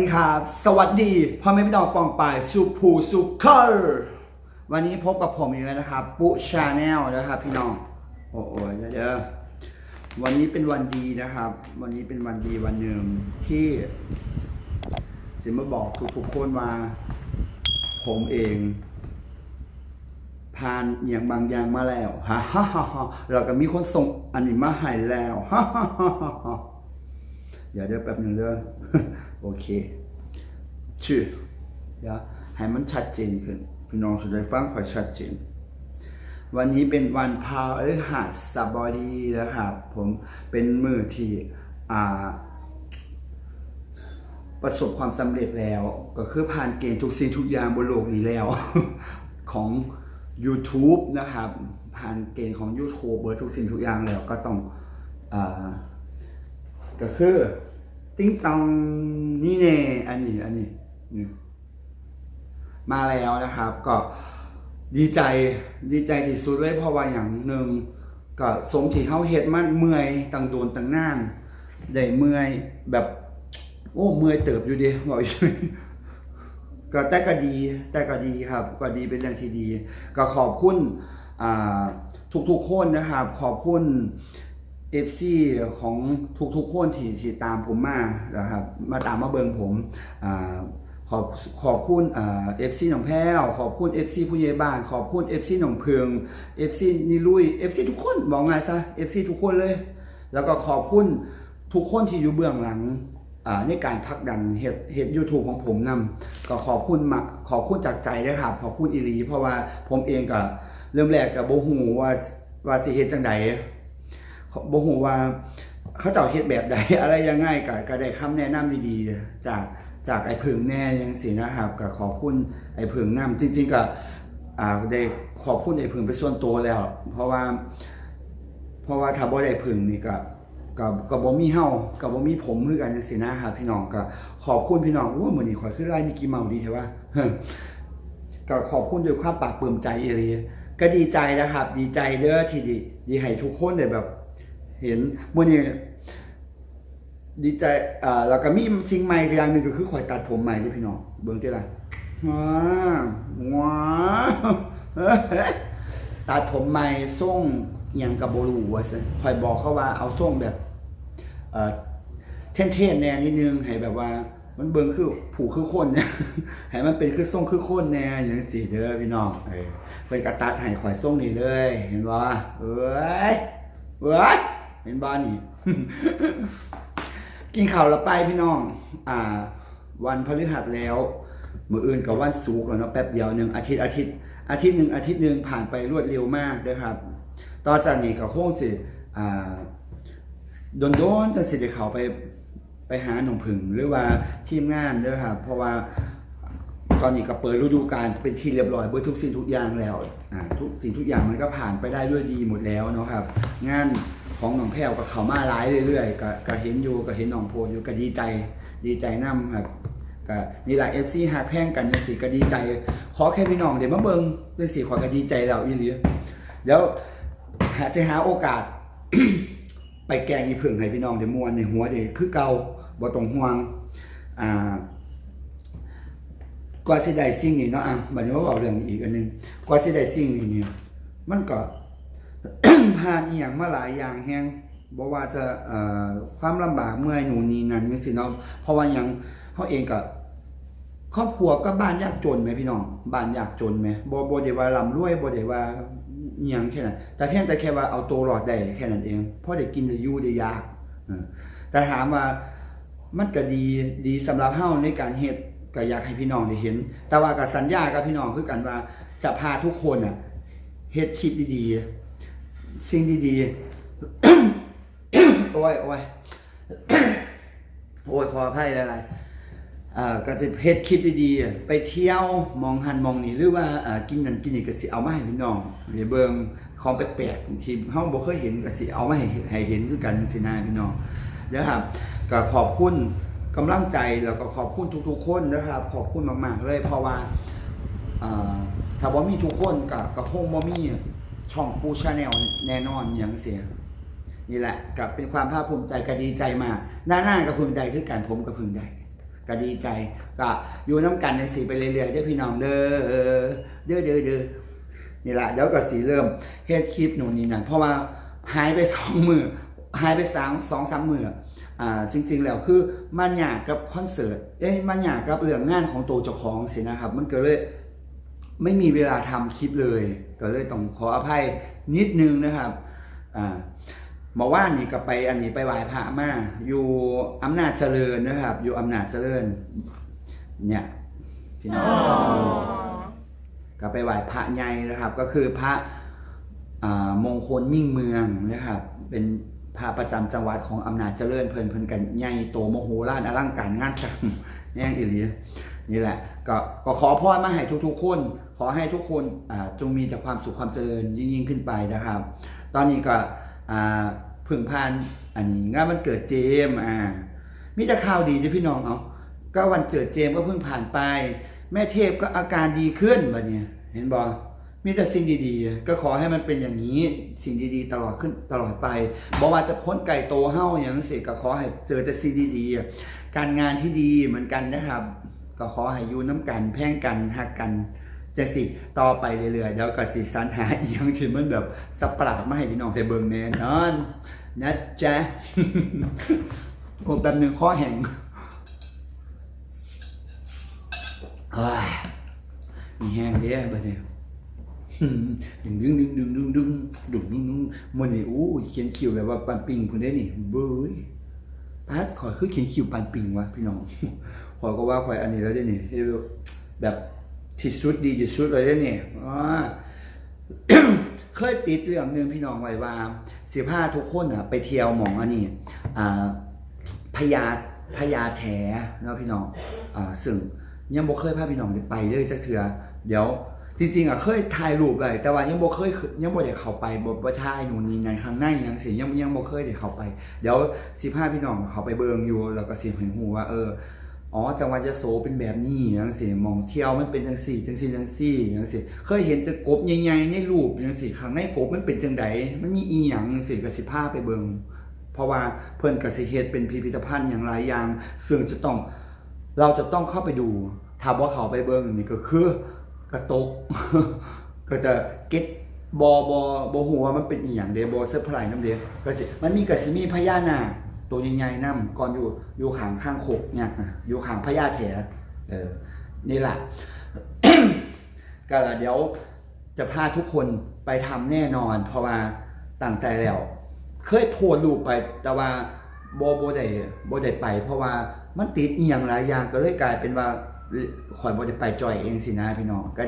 ดีครับ สวัสดีพ่อแม่พี่น้องปองปายสุภูสุขรวันนี้พบกับผมอีกแล้วนะครับ ปุชาแนลนะครับ พี่น้อง โอ้โหเยวๆวันนี้เป็นวันดีนะครับ วันนี้เป็นวันดีวันหนึ่งที่สิมาบอกทุกๆคนว่าผมเองผ่านอย่างบางอย่างมาแล้วฮ่าฮ่าฮ่าฮ่าเราก็มีคนส่งอันนี้มาให้แล้วฮ่าฮ่าฮ่า ฮ่าเดี๋ยวแป๊บหนึ่งเด้อโอเค ชื่อเดี๋ยวให้มันชัดเจนขึ้นพี่น้องจะได้ฟังคอยชัดเจน วันนี้เป็นวันพฤหัสบดีนะครับผมเป็นมือที่อ่าประสบความสำเร็จแล้ว ก็คือผ่านเกณฑ์ทุกสิ่งทุกอย่างบนโลกนี้แล้ว ของ YouTube นะครับ ผ่านเกณฑ์ของ YouTube เบอร์ทุกสิ่งทุกอย่างแล้วก็ต้องอา ก็คือติ้งตองนี่เน่อันนี้อันนี้นมาแล้วนะครับ ก็ดีใจดีใจที่สุดเลยเพราะว่าอย่างหนึ่งก็สมที่เขาเฮ็ดมันเมื่อยตั้งโดนตั้งนานได้เมื่อยแบบ โอ้เมื่อยเติบอยู่ดีบอกอยู่ก็แต่ก็ดีแต่ก็ดีครับ ก็ดีเป็นเรื่องที่ดี ก็ขอบคุณทุกๆคนนะครับ ขอบคุณ FC ของทุกๆคนที่ที่ตามผมมานะครับ มาตามมาเบิงผมอ่าขอบขอบคุณเอ่า FC หนองแพ้วขอบคุณ FC ผู้ใหญ่บ้าน ขอบคุณ FC หนองเพือง FC นิลุย FC ทุกคนบอกไงซะ FC ทุกคนเลย แล้วก็ขอบคุณทุกคนที่อยู่เบื้องหลังในการพักดันเฮ็ดเฮ็ด YouTube ของผมนำก็ขอบคุณมาขอบคุณจากใจนะครับ ขอบคุณอีหลีเพราะว่าผมเองก็เริ่มแรกก็บ่ฮู้ว่าว่าสิเฮ็ดจังได บ่ฮู้ว่าเขาเจ้าเฮ็ดแบบใดอะไรยังไงก็ก็ได้คำแนะนำดีๆจากจากไอ้เพิงแน่จังซี่นะครับก็ขอบคุณไอ้เพิงนํจริง ๆก็อ่าได้ขอบคุณไอ้เพิงเป็นส่วนตัวแล้ว เพราะว่า เพราะว่าถ้าบ่ได้เพิงนี่ก็ก็ก็บ่มีเฮาก็บ่มีผมคือกันจังซี่นะครับพี่น้องก็ขอบคุณพี่น้องโอ้มื้อนี้ข่อยคือไล่มีกี่เมาดีใช่ปะก็ขอบคุณด้วยความปลาบปลื้มใจอีหลีก็ดีใจนะครับ ดีใจเด้อที่ดีดีให้ทุกคนได้แบบ เห็นมื่อนี้ดีใจอ่าแล้วก็มีสิ่งใหม่อย่างหนึ่งก็คือข่อยตัดผมใหม่ที่พี่น้องเบิ่งเจ้าล่ะว้าวว้าวตัดผมใหม่ทรงอหยังกับโบรูว่าซั่นข่อยบอกเขาว่าเอาทรงแบบเอ่อเท่ๆแน่นิดนึงให้แบบว่า มันเบิ่งคือผูกคือคนเนี่ยให้มันเป็นคือทรงคือคนแน่อย่างสิเด้อพี่น้องเออเพิ่นก็ตัดให้ข่อยทรงนี่เลย เห็นบ่เอ้ยเอ้ย เห็นบ้านนี่กินข้าวแล้วไปพี่น้อง อ่า วันพฤหัสแล้ว มืออื่นกับวันศุกร์แล้วเนาะแป๊บเดียวหนึ่งอาทิตย์อาทิตย์ อาทิตย์หนึ่งอาทิตย์หนึ่งผ่านไปรวดเร็วมากนะครับ ต่อจากนี้ก็คงสิ อ่าโดนโดนๆจะสิเดเขาไปไปหาหนองผึ่งหรือว่าทีมงานเด้อครับเพราะว่าตอนนี้ก็เปิดฤดูกาลเป็นที่เรียบร้อยเบิดทุกสิ่งทุกอย่างแล้วอ่าทุกสิ่งทุกอย่างมันก็ผ่านไปได้ด้วยดีหมดแล้วเนาะครับงาน ของหนองแพรวก็เขามาหลายเรื่อยๆก็ก็เห็นอยู่ก็เห็นหนองโพอยู่ก็ดีใจดีใจนํครับก็นี่แหละ FC หักแพงกันจังซี่ก็ดีใจ ขอแค่พี่น้องเดี๋ยวมาเบิงจังซี่ขอก็ดีใจแล้วอีหลีเดี๋ยวหาจะหาโอกาส ไปแกงอีผึ่งให้พี่น้องได้ม่วนในหัวได้คือเก่าบ่ต้องห่วงอ่ากว่าสิได้สิ่งนี้เนาะอะบัดนี้มาบอกเรื่องอีกอันหนึงกว่าสิได้สิ่งนี้เนี่ยมันก็ ผ่านอีหยังมาหลายอย่างแฮงบ่ว่าจะเอ่อความลำบากเมื่อยหนูนี่นั่นจังซี่เนาะเพราะว่ายังเฮาเองก็ครอบครัวก็บ้านยากจนแหมพี่น้องบ้านยากจนแหมบ่บ่ได้ว่าร่ำรวยบ่ได้ว่าอิหยังแค่นั้นแต่เพียงแต่แค่ว่าเอาตัวรอดได้แค่นั้นเองเพอได้กินได้อยู่ได้ยากแต่ถามว่ามันก็ดีดีสำหรับเฮ้าในการเฮ็ดก็อยากให้พี่น้องได้เห็น แต่ว่าก็สัญญากับพี่น้องคือกันว่าจะพาทุกคนน่ะเฮ็ดคลิปดีๆ สิ่งดีๆ โอ้ยโอ้ยโอ้ยขออภัยหลายๆอ่าก็จะเฮ็ดคลิปดีๆ ไปเที่ยวมองหันมองนี่หรือว่าอ่ากินนั่นกินนี่ก็สิเอามาให้พี่น้องได้เบิ่งของแปลกๆที่เฮาบ่เคยเห็นก็สิเอามาให้ให้เห็นคือกันจังซี่นะพี่น้องเดี๋ยวครับก็ขอบคุณกำลังใจแล้วก็ขอบคุณทุกๆคนนะครับ ขอบคุณมากๆเลยเพราะว่าอ่อถ้าบ่มีทุกคนก็ก็คงบ่มี ช่องปูชาแนลแน่นอนอย่างเสียนี่แหละกับเป็นความภาคภูมิใจก็ดีใจมากหน้าหน้ากับพึงใดคือการผมกับพึงใดก็ดีใจก็อยู่น้ำกันในสีไปเรื่อยๆเด้อพี่น้องเด้อเด้อเด้อเด้อนี่แหละเดี๋ยวก็สีเริ่มเฮ็ดคลิปหนูนนี่นั่นเพราะว่าหายไปสองมือหายไปสามสองสามมืออ่าจริง ๆ แล้วคือมันหยากกับคอนเสิร์ตเอ้ยมันหยากกับเรื่องงานของตัวเจ้าของสินะครับ มันก็เลย ไม่มีเวลาทำคลิปเลย ก็เลยต้องขออภัยนิดนึงนะครับอ่าหมาว่านนี่ก็ไปอันนี้ไปไหว้พระมาอยู่อำนาจเจริญนะครับ อยู่อำนาจเจริญ เนี่ยพี่น้องก็ไปไหว้พระใหญ่นะครับ ก็คือพระอ่ามงคลมิ่งเมืองนะครับ เป็นพระประจำจังหวัดของอำนาจเจริญเพิ่นเพิ่นกันใหญ่โตโมโหลานอลังการงานสร้างแย่งอีหลี นี่แหละก็ก็ขอพรมาให้ทุกๆคน ขอให้ทุกคนจงมีแต่ความสุขความเจริญยิ่งยิ่งขึ้นไปนะครับ ตอนนี้ก็พึ่งผ่านอันนี้งานวันเกิดเจมอ่ามีแต่ข่าวดีจ้ะพี่น้องเอาก็วันเกิดเจมก็เพิ่งผ่านไป แม่เทพก็อาการดีขึ้นบัดเนี่ยเห็นบ่มีแต่สิ่งดีๆ ก็ขอให้มันเป็นอย่างนี้ สิ่งดีๆ ตลอดขึ้นตลอดไปบอกว่าจะพ้นไก่โตเฮ้าอย่างนั้นสิก็ขอให้เจอแต่สิ่งดีๆ การงานที่ดีเหมือนกันนะครับ ก็ขอให้อยู่น้ำกัน แพ่งกันหักกันจะสิต่อไปเรื่อยๆเดี๋ยวก็สิสรรหาอีหยังที่มันแบบสปราดมาให้พี่น้องไปเบิ่งแน่นอนนะจ๊ะผมแป๊บนึงข้อแห้งเฮ้ยมีแห้งเด้บัดนี้ดึงดึงดึงดึงดึงดึงดึงดึงดึงมันนี่อู้เขียนคิวแบบว่าปันปิงพุ่นได้นี่เบ้ย พัดขอยคือเขียนคิวปันปิงวะพี่น้องขอยก็ว่าขอยอันนี้แล้วได้นี่ให้แบบที่สุดดีที่สุดเลยได้นี่อ่าเคยติดเรื่องหนึ่งพี่น้องไว้ว่าสิพาทุกคนอะ ไปเที่ยวหมองอันนี้อ่าพญาพญาแถเนาะพี่น้องอ่าซึ่งยังบ่เคยพาพี่น้องไปเลยจักเทื่อเดี๋ยว จริงๆอะเคยถ่ายรูปเลยแต่ว่ายังบ่เคยยังบ่ได้เข้าไปบ่บ่ถ่ายนู่นนี่นั่นข้างในยังสิยังยังบ่เคยได้เข้าไป เดี๋ยวสิพาพี่น้องเขาไปเบิ่งอยู่ แล้วก็สิเห็นฮู้ว่า เอออ๋อจังหวัดยะโสเป็นแบบนี้จังซี่มองเที่ยวมันเป็นจังซี่จังซี่จังซี่จังซี่เคยเห็นแต่กบใหญ่ๆในรูปจังซี่ข้างในกบมันเป็นจังไดมันมีอีหยังจังซี่ก็สิพาไปเบิ่งเพราะว่าเพิ่นกสิเฮ็ดเป็นพิพิธภัณฑ์อย่างหลายอย่างซึ่งจะต้องเราจะต้องเข้าไปดูถาว่าเขาไปเบิ่งนี่ก็คือ กระตก ก็จะเก็ตบอบอบอหัวมันเป็นอีหยังเดบอเซอร์ไพรส์น้ำเดก็สิมันมีกสิมีพญานาคตัวใหญ่ๆนํก่อนอยู่อยู่ขางข้างโขกเนี่ยอยู่ขางพญาแถเออนี่แหละก็เดี๋ยวจะพาทุกคนไปทำแน่นอน เพราะว่าตั้งใจแล้ว เคยโพสต์รูปไปแต่ว่าโบโบได้โบได้ไป เพราะว่ามันติดอียงหลายอย่างก็เลยกลายเป็นว่า ข่อยบได้ไปจอยเองสินะพี่น้องก็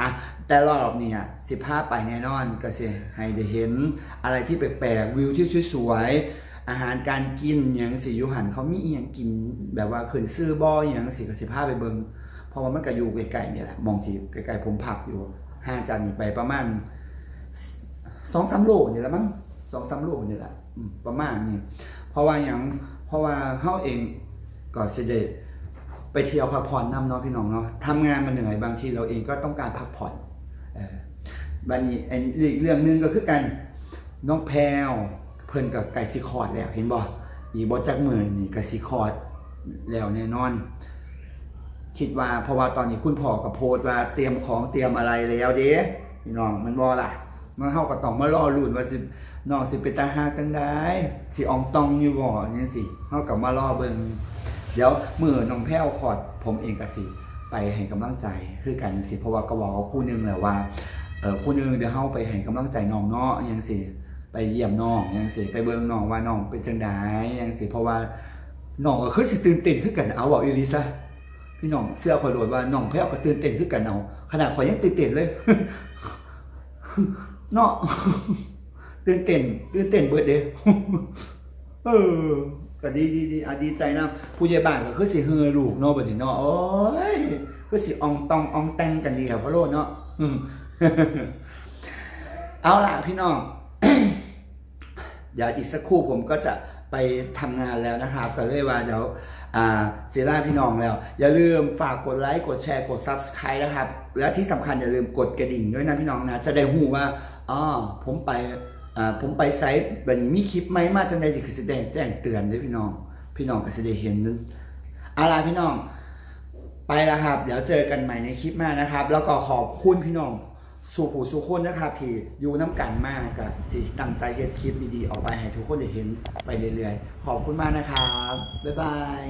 อะแต่รอบนี้สิพาไปแน่นอนก็สิให้ได้เห็นอะไรที่แปลกๆวิวที่สวยๆอาหารการกินอย่างสิยูหันเขามีอหยังกินแบบว่าขึ้นซื้อบ่ออย่างสิก็สิพาไปเบิงเพราะว่ามันก็อยู่ใกล้ๆนี่แหละมองที่ใกล้ๆผมพักอยู่ห่างจากนี้ไปประมาณสองสามโลนี่แหละมั้งสองสามโลนี่แหละประมาณนี้เพราะว่าอย่างเพราะว่าเฮาเองก็สิได้ ไปเที่ยวพักผ่อนน้ำเนาะพี่น้องเนาะทำงานมาเหนื่อยบางทีเราเองก็ต้องการพักผ่อนเออบัดนี้อีกเรื่องหนึงก็คือกันน้องแพรวเพิ่นกับไก่สิคอร์ดแล้วเห็นบ่อีบ่จักมือนี่ก็สิคอร์ดแล้วแน่นอน คิดว่าเพราะว่าตอนนี้คุณพ่อก็โพสว่าเตรียมของเตรียมอะไรแล้วเด้พี่น้องมันบ่ล่ะมันเข้ากับต้องมารอรุ่นว่าสิน้องสิเป็นตาหากจังได้สิอองตองอยู่บ่จังซี่เฮากับมารอเบิ่ง เดี๋ยวมือน้องแพ้วขอดผมเองก็สิไปให้กำลังใจคือกันจังซี่เพราะว่าก็บอกคู่นึงแหละว่าเออคู่นึงเดี๋ยวเฮาไปให้กำลังใจน้องเนาะจังซี่ไปเยี่ยมน้องจังซี่ไปเบิ่งน้องว่าน้องเป็นจังไดจังซี่เพราะว่าน้องก็คือสิตื่นเต้นคือกันเอาเว้าอีลีซะพี่น้องเสื้อข่อยโหลดว่าน้องแพ้วก็ตื่นเต้นคือกันเอาขนาดข่อยยังตื่นเต้นเลยเนาะตื่นเต้นตื่นเต้นเบิดเด้เออ ก็ดีดีดีอะดีใจนะผู้ใหญ่บ้านก็คือสิเฮือลูกเนาะบัดนี้เนาะโอ้ยคือสิอองตองอองแตงกันดีครับพ่อโลดเนาะอืมเอาล่ะพี่น้องเดี๋ยวอีกสักครู่ผมก็จะไปทำงานแล้วนะครับก็เลยว่าเดี๋ยวอ่าเจล่าพี่น้องแล้ว อย่าลืมฝากกดไลค์กดแชร์กด Subscribe นะครับ และที่สำคัญอย่าลืมกดกระดิ่งด้วยนะพี่น้องนะ จะได้หูว่าอ๋อผมไป อ่าผมไปไซต์แบบนี้มีคลิปไหมมาจังใดที่คือแสดงแจ้งเตือนด้วยพี่น้อง พี่น้องก็จะได้เห็นเอาล่ะพี่น้อง ไปแล้วครับ เดี๋ยวเจอกันใหม่ในคลิปหน้านะครับ แล้วก็ขอบคุณพี่น้องสู่ผู้สู่คนนะครับที่อยู่น้ำกันมากกับสิตั้งใจเฮ็ดคลิปดีๆ ออกไปให้ทุกคนได้เห็นไปเรื่อยๆ ขอบคุณมากนะครับ บ๊ายบาย